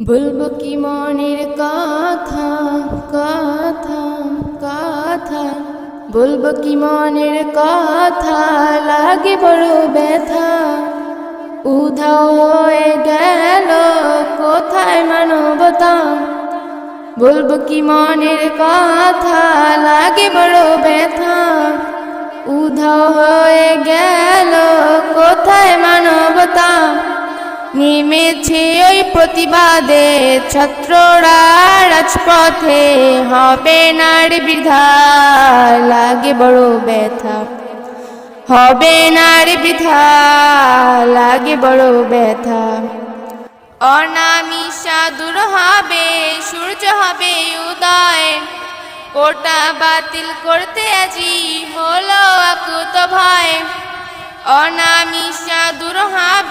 বলব কি মনের কথা কথা কথা? বলব কি মনের কথা, লাগে বড় ব্যথা? উধাও হয়ে গেল, কোথায় মানবতা? বলব কি মনের কথা, লাগে বড় ব্যথা? উধাও হয়ে গেল নেমেছে ওই প্রতিবাদে ছাত্ররা রাজপথে হবে নার বৃদ্ধা লাগে বড় ব্যথা। হবে নার বৃথা, লাগে বড় ব্যথা। অনামিষা দূর হবে, সূর্য হবে উদয়। কোটা বাতিল করতে আজি হলো আকুত ভয়। অনামিষা দূর হবে